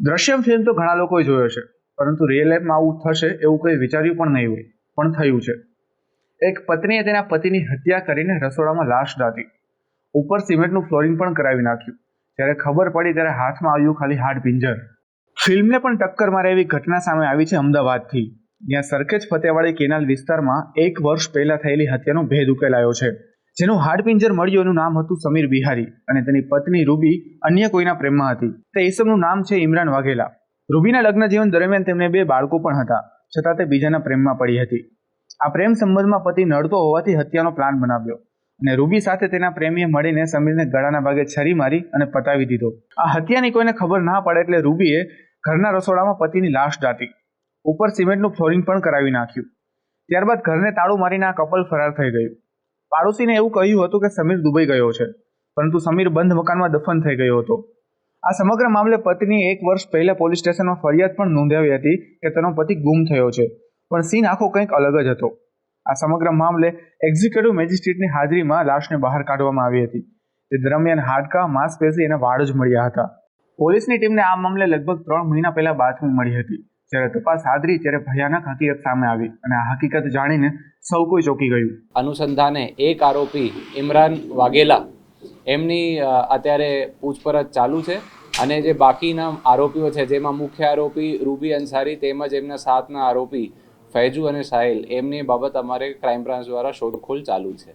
Drishyam film તો ઘણા લોકોએ જોયો છે, પરંતુ રિયલ લાઈફમાં આવું થશે એવું કંઈ વિચાર્યું પણ નહીં હોય, પણ થયું છે. એક પત્નીએ તેના પતિની હત્યા કરીને રસોડામાં લાશ દાટી. ઉપર સિમેન્ટનું ફ્લોરિંગ પણ કરાવી નાખ્યું. જ્યારે ખબર પડી ત્યારે હાથમાં આવ્યું ખાલી હાડ પિંજર. ફિલ્મને પણ ટક્કર મારે એવી ઘટના સામે આવી છે અમદાવાદથી. જ્યાં સરખેજ ફતેવાડી કેનાલ વિસ્તારમાં એક વર્ષ પહેલા થયેલી હત્યાનો ભેદ ઉકેલાયો છે. જેનું હાડપિંજર મળ્યું એનું નામ હતું સમીર બિહારી અને તેની પત્ની રૂબી અન્ય કોઈના પ્રેમમાં હતી. તે ઈસમનું નામ છે ઇમરાન વાઘેલા. રૂબીના લગ્ન જીવન દરમિયાન તેમને બે બાળકો પણ હતા, છતાં તે બીજાના પ્રેમમાં પડી હતી. આ પ્રેમ સંબંધમાં પતિ નડતો હોવાથી હત્યાનો પ્લાન બનાવ્યો અને રૂબી સાથે તેના પ્રેમીએ મળીને સમીરને ગળાના ભાગે છરી મારી અને પતાવી દીધો. આ હત્યાની કોઈને ખબર ના પડે એટલે રૂબીએ ઘરના રસોડામાં પતિની લાશ દાટી, ઉપર સિમેન્ટનું ફ્લોરિંગ પણ કરાવી નાખ્યું. ત્યારબાદ ઘરને તાળું મારીને આ કપલ ફરાર થઈ ગયું. પાડોશીને એવું કહ્યું હતું કે સમીર દુબઈ ગયો છે, પરંતુ સમીર બંધ મકાનમાં દફન થઈ ગયો હતો. આ સમગ્ર મામલે પત્નીએ એક વર્ષ પહેલા પોલીસ સ્ટેશનમાં ફરિયાદ પણ નોંધાવી હતી કે તેનો પતિ ગુમ થયો છે, પણ સીન આખો કંઈક અલગ જ હતો. આ સમગ્ર મામલે એક્ઝિક્યુટિવ મેજિસ્ટ્રેટની હાજરીમાં લાશને બહાર કાઢવામાં આવી હતી. તે દરમિયાન હાડકા, માંસપેશી અને વાળ જ મળ્યા હતા. પોલીસની ટીમને આ મામલે લગભગ ત્રણ મહિના પહેલા બાતમી મળી હતી. જ્યારે તપાસ આદરી ત્યારે ભયાનક હકીકત સામે આવી અને આ હકીકત જાણીને સૌ કોઈ ચોંકી ગયું. અનુસંધાને એક આરોપી ઇમરાન વાઘેલા એમની અત્યારે પૂછપરછ ચાલુ છે અને જે બાકીના આરોપીઓ છે, જેમાં મુખ્ય આરોપી રૂબી અંસારી તેમજ એમના સાથના આરોપી ફૈજુ અને સાહિલ, એમની બાબત અમારે ક્રાઇમ બ્રાન્ચ દ્વારા શોધખોળ ચાલુ છે.